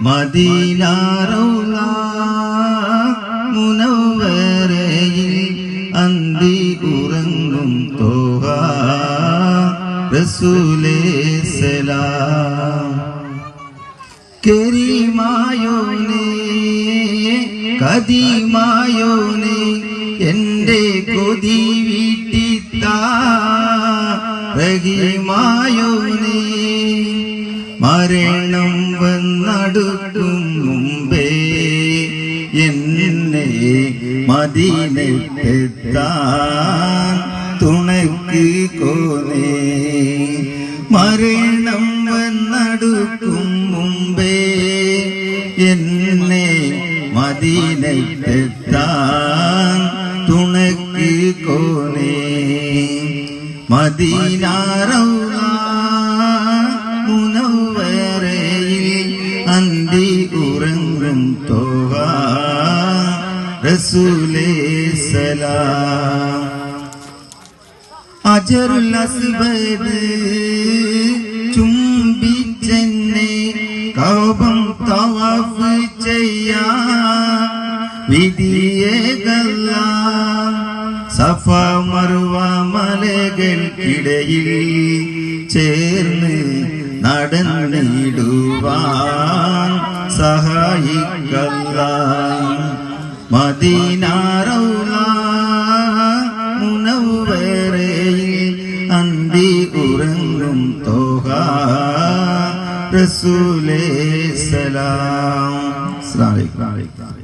മദീനാറൗല മുനവരയിൽ അന്തി ഉറങ്ങും തോഹ. റസൂലേ സലാം. കരീമായോനെ കദീമായോനെ എന്റെ കൊതി വീട്ടിത്താ. റഹീമായോനെ മരണം വന്നടുക്കും മുമ്പേ എന്നെ മദീനത്തെത്താൻ തുണക്ക് കോനേ മരണം വന്നടുക്കും മുമ്പേ എന്നെ മദീനത്തെത്താൻ തുണക്ക് കോനേ മദീനാറൗല ഉറങ്ങും തോഹ റസൂലേ സലാം. അജറുൽ അസ്വദ് ചുംബിച്ചെന്നെ കോപം തവാഫ് ചെയ്യാ. വിധിയേകല്ല സഫ മറുവ മലകൾക്കിടയിൽ ചേർന്ന് നടന്നിടുവാൻ മദീനാറൗല മുനവരയിൽ അന്തി ഉറങ്ങും തോഹ റസൂലേ സലാം. അസ്സലാമു അലൈക്കും.